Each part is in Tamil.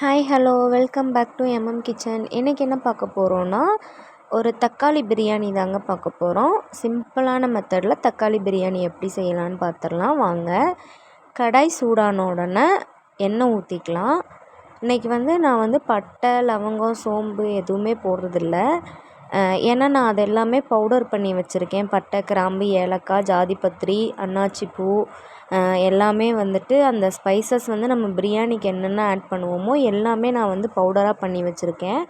Hi hello welcome back to MM kitchen இன்றைக்கி என்ன பார்க்க போகிறோன்னா ஒரு தக்காளி பிரியாணி தாங்க பார்க்க போகிறோம் சிம்பிளான மெத்தடில் தக்காளி பிரியாணி எப்படி செய்யலான்னு பார்த்துடலாம். வாங்க. கடாய் சூடான உடனே எண்ணெய் ஊற்றிக்கலாம் இன்றைக்கி வந்து நான் வந்து பட்டை லவங்கம் சோம்பு எதுவுமே போடுறதில்ல. ஏன்னா நான் அது எல்லாமே பவுடர் பண்ணி வச்சுருக்கேன். பட்டை கிராம்பு ஏலக்காய் ஜாதிபத்திரி அன்னாச்சி பூ எல்லாமே வந்துட்டு அந்த ஸ்பைசஸ் வந்து நம்ம பிரியாணிக்கு என்னென்ன ஆட் பண்ணுவோமோ எல்லாமே நான் வந்து பவுடராக பண்ணி வச்சுருக்கேன்.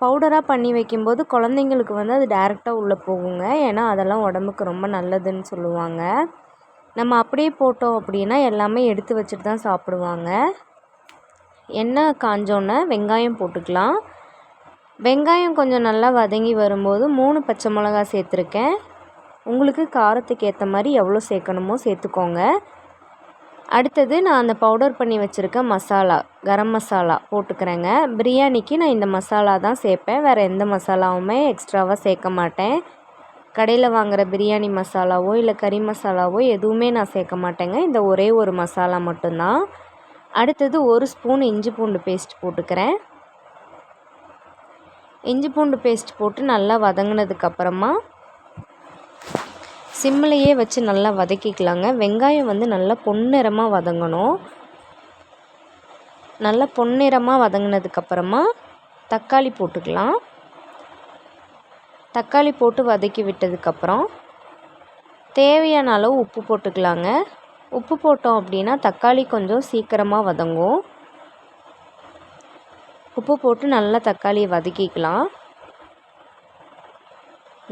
பவுடராக பண்ணி வைக்கும்போது குழந்தைங்களுக்கு வந்து அது டேரெக்டாக உள்ளே போகுங்க. ஏன்னா அதெல்லாம் உடம்புக்கு ரொம்ப நல்லதுன்னு சொல்லுவாங்க. நம்ம அப்படியே போட்டோம் அப்படின்னா எல்லாமே எடுத்து வச்சுட்டு தான் சாப்பிடுவாங்க. எண்ணெய் காஞ்சோன்னே வெங்காயம் போட்டுக்கலாம். வெங்காயம் கொஞ்சம் நல்லா வதங்கி வரும்போது மூணு பச்சை மிளகா சேர்த்துருக்கேன். உங்களுக்கு காரத்துக்கு ஏற்ற மாதிரி எவ்வளோ சேர்க்கணுமோ சேர்த்துக்கோங்க. அடுத்தது நான் அந்த பவுடர் பண்ணி வச்சுருக்க மசாலா கரம் மசாலா போட்டுக்கிறேங்க. பிரியாணிக்கு நான் இந்த மசாலா தான் சேர்ப்பேன். வேறு எந்த மசாலாவுமே எக்ஸ்ட்ராவாக சேர்க்க மாட்டேன். கடையில் வாங்குகிற பிரியாணி மசாலாவோ இல்லை கறி மசாலாவோ எதுவுமே நான் சேர்க்க மாட்டேங்க. இந்த ஒரே ஒரு மசாலா மட்டும்தான். அடுத்தது ஒரு ஸ்பூன் இஞ்சி பூண்டு பேஸ்ட் போட்டுக்கிறேன். இஞ்சி பூண்டு பேஸ்ட் போட்டு நல்லா வதங்கினதுக்கப்புறமா சிம்மிலையே வச்சு நல்லா வதக்கிக்கலாங்க. வெங்காயம் வந்து நல்லா பொன்னிறமாக வதங்கணும். நல்லா பொன்னிறமாக வதங்கினதுக்கப்புறமா தக்காளி போட்டுக்கலாம். தக்காளி போட்டு வதக்கி விட்டதுக்கப்புறம் தேவையான அளவு உப்பு போட்டுக்கலாங்க. உப்பு போட்டோம் அப்படின்னா தக்காளி கொஞ்சம் சீக்கிரமாக வதங்கும். உப்பு போட்டு நல்லா தக்காளியை வதக்கிக்கலாம்.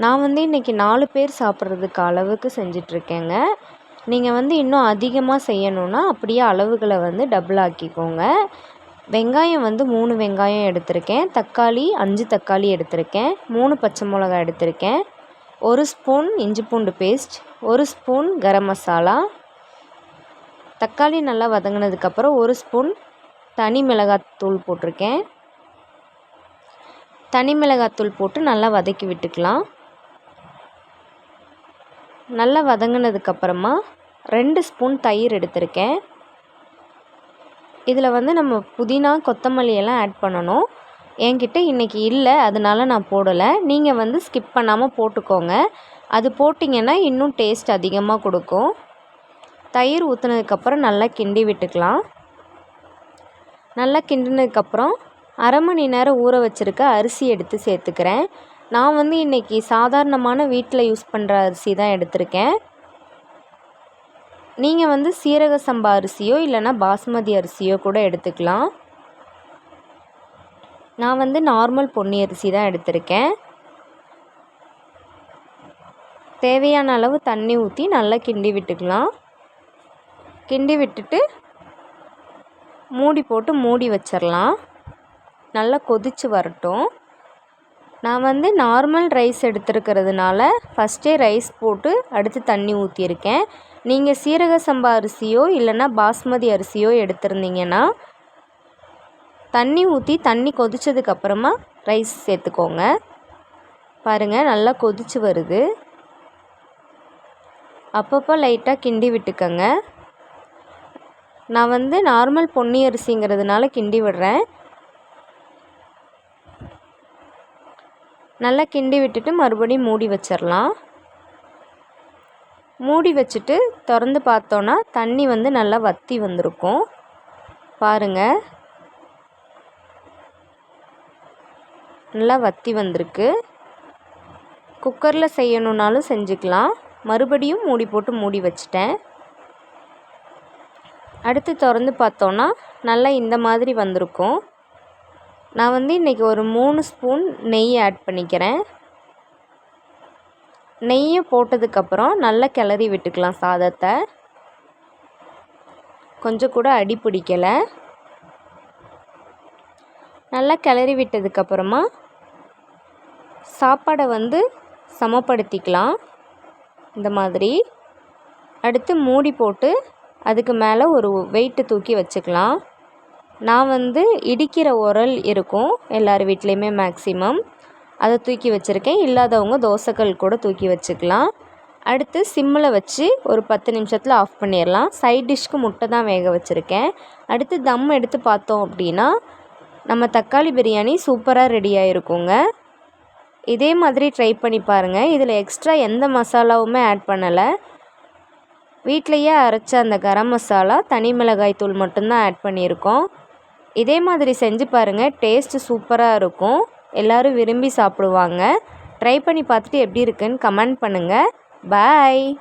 நான் வந்து இன்றைக்கி நாலு பேர் சாப்பிட்றதுக்கு அளவுக்கு செஞ்சிட்ருக்கேங்க. நீங்கள் வந்து இன்னும் அதிகமாக செய்யணுன்னா அப்படியே அளவுகளை வந்து டபுள் ஆக்கிக்கோங்க. வெங்காயம் வந்து மூணு வெங்காயம் எடுத்திருக்கேன். தக்காளி அஞ்சு தக்காளி எடுத்திருக்கேன். மூணு பச்சை மிளகா எடுத்திருக்கேன். ஒரு ஸ்பூன் இஞ்சி பூண்டு பேஸ்ட் ஒரு ஸ்பூன் கரம் மசாலா. தக்காளி நல்லா வதங்கினதுக்கப்புறம் ஒரு ஸ்பூன் தனி மிளகாத்தூள் போட்டிருக்கேன். தனி மிளகாத்தூள் போட்டு நல்லா வதக்கி விட்டுக்கலாம். நல்லா வதங்கினதுக்கப்புறமா ரெண்டு ஸ்பூன் தயிர் எடுத்திருக்கேன். இதில் வந்து நம்ம புதினா கொத்தமல்லி எல்லாம் ஆட் பண்ணணும். என்கிட்ட இன்றைக்கி இல்லை அதனால நான் போடலை. நீங்கள் வந்து ஸ்கிப் பண்ணாமல் போட்டுக்கோங்க. அது போட்டிங்கன்னா இன்னும் டேஸ்ட் அதிகமாக கொடுக்கும். தயிர் ஊற்றுனதுக்கப்புறம் நல்லா கிண்டி விட்டுக்கலாம். நல்லா கிண்டினதுக்கப்புறம் அரை மணி நேரம் ஊற வச்சுருக்க அரிசி எடுத்து சேர்த்துக்கிறேன். நான் வந்து இன்றைக்கி சாதாரணமான வீட்டில் யூஸ் பண்ணுற அரிசி தான் எடுத்திருக்கேன். நீங்கள் வந்து சீரக சம்பா அரிசியோ இல்லைனா பாஸ்மதி அரிசியோ கூட எடுத்துக்கலாம். நான் வந்து நார்மல் பொன்னி அரிசி தான் எடுத்திருக்கேன். தேவையான அளவு தண்ணி ஊற்றி நல்லா கிண்டி விட்டுக்கலாம். கிண்டி விட்டுட்டு மூடி போட்டு மூடி வச்சிடலாம் நல்லா கொதித்து வரட்டும். நான் வந்து நார்மல் ரைஸ் எடுத்துருக்கிறதுனால ஃபஸ்ட்டே ரைஸ் போட்டு அடுத்து தண்ணி ஊற்றியிருக்கேன் நீங்கள் சீரக சம்பா அரிசியோ இல்லைன்னா பாஸ்மதி அரிசியோ எடுத்திருந்தீங்கன்னா தண்ணி ஊற்றி தண்ணி கொதித்ததுக்கப்புறமா ரைஸ் சேர்த்துக்கோங்க. பாருங்கள் நல்லா கொதித்து வருது. அப்பப்போ லைட்டாக கிண்டி விட்டுக்கங்க. நான் வந்து நார்மல் பொன்னி அரிசிங்கிறதுனால கிண்டி விடுறேன். நல்லா கிண்டி விட்டுட்டு மறுபடியும் மூடி வச்சிடலாம் மூடி வச்சுட்டு திறந்து பார்த்தோன்னா தண்ணி வந்து நல்லா வற்றி வந்திருக்கும். பாருங்கள் நல்லா வற்றி வந்திருக்கு. குக்கரில் செய்யணுன்னாலும் செஞ்சுக்கலாம். மறுபடியும் மூடி போட்டு மூடி வச்சிட்டேன். அடுத்து திறந்து பார்த்தோன்னா நல்லா இந்த மாதிரி வந்திருக்கும். நான் வந்து இன்றைக்கி ஒரு மூணு ஸ்பூன் நெய் ஆட் பண்ணிக்கிறேன். நெய்யை போட்டதுக்கப்புறம் நல்லா கிளறி விட்டுக்கலாம் சாதத்தை. கொஞ்சம் கூட அடி பிடிக்கலை. நல்லா கிளறி விட்டதுக்கப்புறமா சாப்பாடை வந்து சமப்படுத்திக்கலாம். இந்த மாதிரி. அடுத்து மூடி போட்டு அதுக்கு மேலே ஒரு வெயிட்டு தூக்கி வச்சுக்கலாம். நான் வந்து இடிக்கிற உரல் இருக்கும். எல்லார் வீட்லேயுமே மேக்ஸிமம் அதை தூக்கி வச்சுருக்கேன். இல்லாதவங்க தோசைக்கல் கூட தூக்கி வச்சுக்கலாம். அடுத்து சிம்மில் வச்சு ஒரு பத்து நிமிஷத்தில் ஆஃப் பண்ணிடலாம். சைட் டிஷ்க்கு முட்டை தான் வேக வச்சுருக்கேன். அடுத்து தம் எடுத்து பார்த்தோம் அப்படின்னா நம்ம தக்காளி பிரியாணி சூப்பராக ரெடி ஆகிருக்குங்க இதே மாதிரி ட்ரை பண்ணி பாருங்கள் இதில் எக்ஸ்ட்ரா எந்த மசாலாவுமே ஆட் பண்ணலை. வீட்லேயே அரைச்ச அந்த கரம் மசாலா தனி மிளகாய் தூள் மட்டும்தான் ஆட் பண்ணியிருக்கோம். இதே மாதிரி செஞ்சு பாருங்கள் டேஸ்ட்டு சூப்பராக இருக்கும். எல்லோரும் விரும்பி சாப்பிடுவாங்க. ட்ரை பண்ணி பார்த்துட்டு எப்படி இருக்குன்னு கமெண்ட் பண்ணுங்கள் பாய்